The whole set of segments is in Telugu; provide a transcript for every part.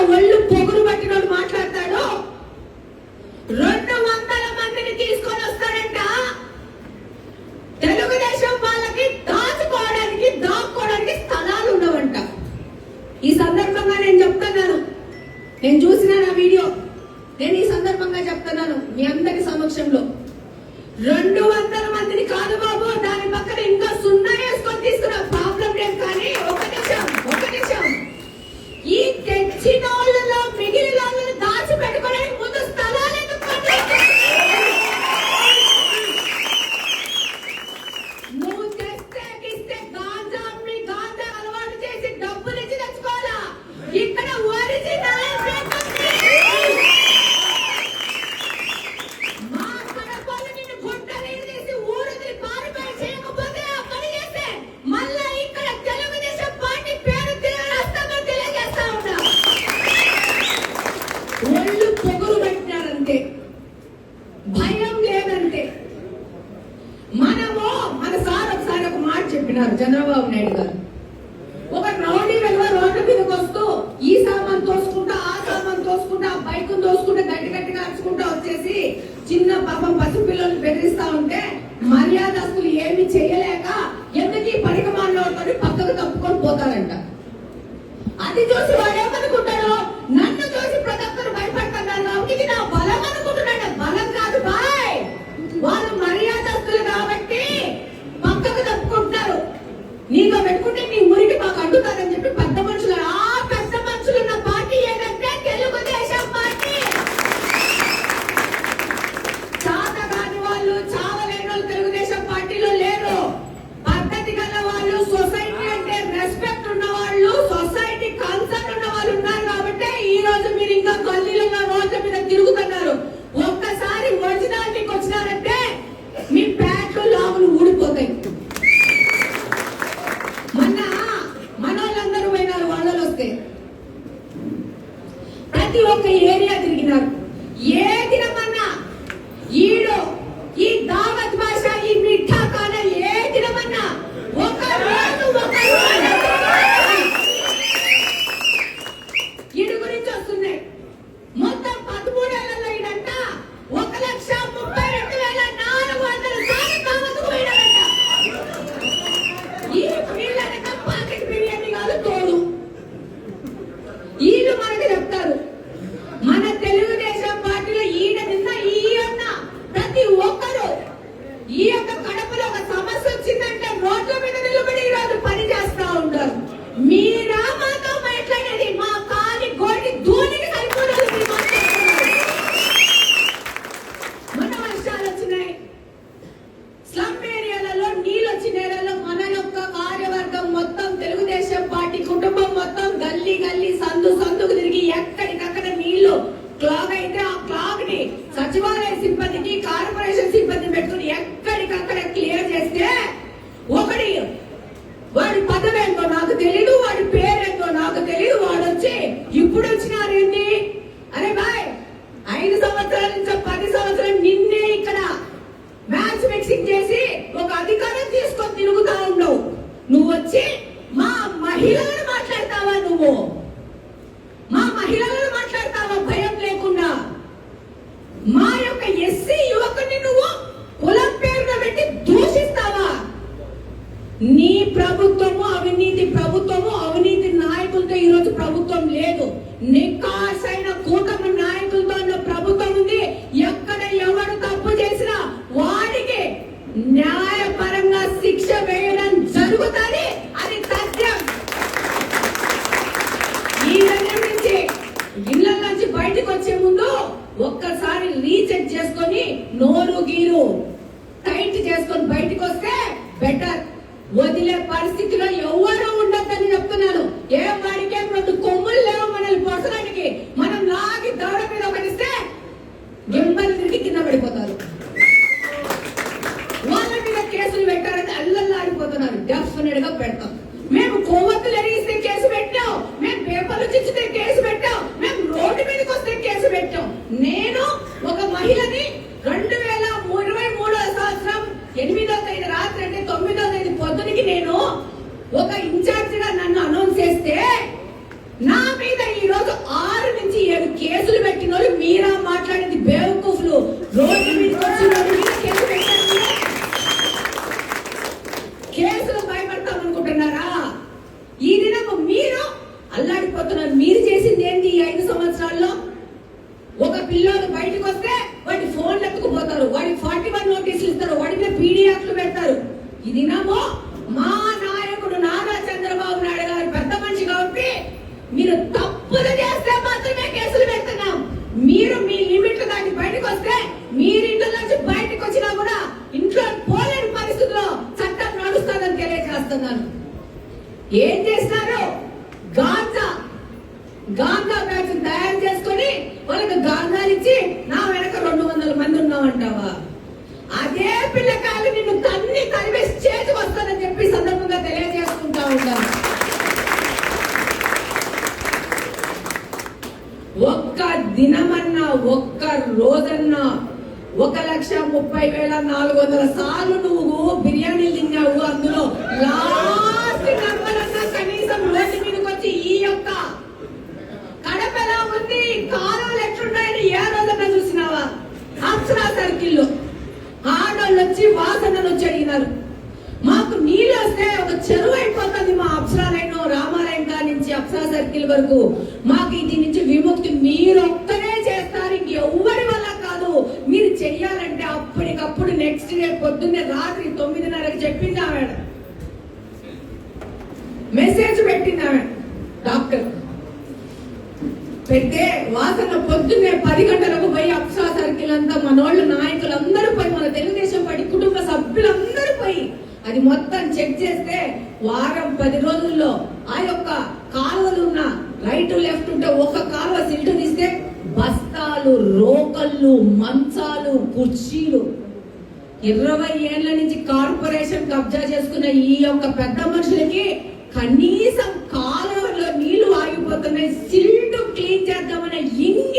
ఒళ్ళు పొగురు పట్టినోడు మాట్లాడతాడు? రెండు వందల మందిని తీసుకొని వస్తాడంట. తెలుగుదేశం వాళ్ళకి దాచుకోవడానికి దాక్కోవడానికి స్థలాలు ఉండవంట. ఈ సందర్భంగా నేను చెప్తున్నాను. నేను చూసిన నా వీడియో. నేను ఈ సందర్భంగా చెప్తున్నాను మీ అందరి సమక్షంలో. రెండు చంద్రబాబు నాయుడు గారు. ఒక రౌండీ వెళ్ళ రోడ్డు మీదకి వస్తూ ఈ సామాన్ తోసుకుంటా ఆ సామాన్ తోసుకుంటా ఆ బైక్ తోసుకుంటా గట్టి గట్టిగా అరుచుకుంటా వచ్చేసి చిన్న పాపం పసిపిల్లలు బెదిరిస్తా ఉంటే మర్యాదస్తులు ఏమి చేయలేక ఎందుకు ఈ పనికమాన్లో పక్కకు తప్పుకొని పోతారంట. అది చూసి గల్లీ గల్లీ సందు సందుకు తిరిగి ఎక్కడికక్కడ నీళ్ళు క్లాగ్ అయితే ఆ క్లాగ్ని సచివాలయ సిబ్బందికి కార్పొరేషన్ నికాసైన కూటమి నాయకులతో ఉన్న ప్రభుత్వం ఉంది. ఎక్కడ ఎవరు తప్పు చేసినా వారికి న్యాయపరంగా శిక్ష వేయడం జరుగుతుంది. అది సత్యం. ఈ దగ్గర నుంచి ఇళ్ళ నుంచి బయటకు వచ్చే ముందు ఒక్కసారి రీచెక్ చేసుకొని నోరు గీరు టైట్ చేసుకొని బయటకు వస్తే బెటర్. వదిలే పరిస్థితిలో ఎవరు ఒక ఇన్ఛార్జిగా నన్ను అనౌన్స్ చేస్తే ఏం చేస్తారు గాంజా గాంజా బ్యాచ్ తయారు చేసుకొని వాళ్ళకి గాంజాలు ఇచ్చి నా వెనక రెండు వందల మంది ఉన్నామంటావా అదే పిల్లకాయలు నిన్ను తన్ని తరివేసి చేతికి వస్తానని చెప్పి సందర్భంగా తెలియజేసుకుంటా ఉంటాను. ఒక్క దినమన్నా ఒక్క రోజన్నా ఒక లక్ష ముప్పై వేల నాలుగు వందల సార్లు నువ్వు బిర్యానీలు తిన్నావు వరకు మాకు ఇది నుంచి విముక్తి మీరు ఒక్కరే చేస్తారు ఇంకెవ్వరి వల్ల కాదు. మీరు చెయ్యాలంటే అప్పటికప్పుడు నెక్స్ట్ డే పొద్దున్నే రాత్రి తొమ్మిదిన్నరకు చెప్పింది ఆమె మెసేజ్ పెట్టింది ఆమె డాక్టర్ పెడితే వాసన పొద్దున్నే పది గంటలకు పోయి అప్సా సర్కిల్ అంతా మనోళ్ళు నాయకులు అందరూ పోయి మన తెలుగుదేశం పార్టీ కుటుంబ సభ్యులందరూ పోయి అది మొత్తం చెక్ చేస్తే వారం పది రోజుల్లో ఆ యొక్క కాలువలు ఉన్న రైట్ లెఫ్ట్ ఉంటే ఒక కాలువ సిల్టన్ ఇస్తే బస్తాలు రోకళ్ళు మంచాలు కుర్చీలు. ఇరవై ఏళ్ళ నుంచి కార్పొరేషన్ కబ్జా చేసుకున్న ఈ యొక్క పెద్ద మనుషులకి కనీసం కాలువలో నీళ్ళు ఆగిపోతున్నాయి. సిల్డ్ క్లీన్ చేద్దామనే ఇన్ని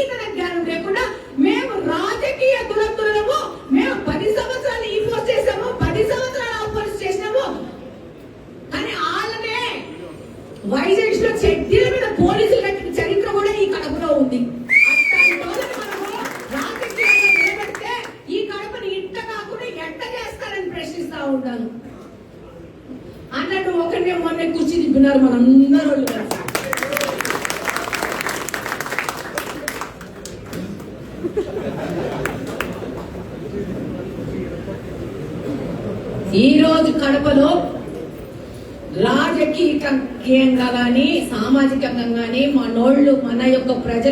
ఈ రోజు కడపలో రాజకీయంగా కానీ సామాజికంగా కానీ మనోళ్ళు మన యొక్క ప్రజలు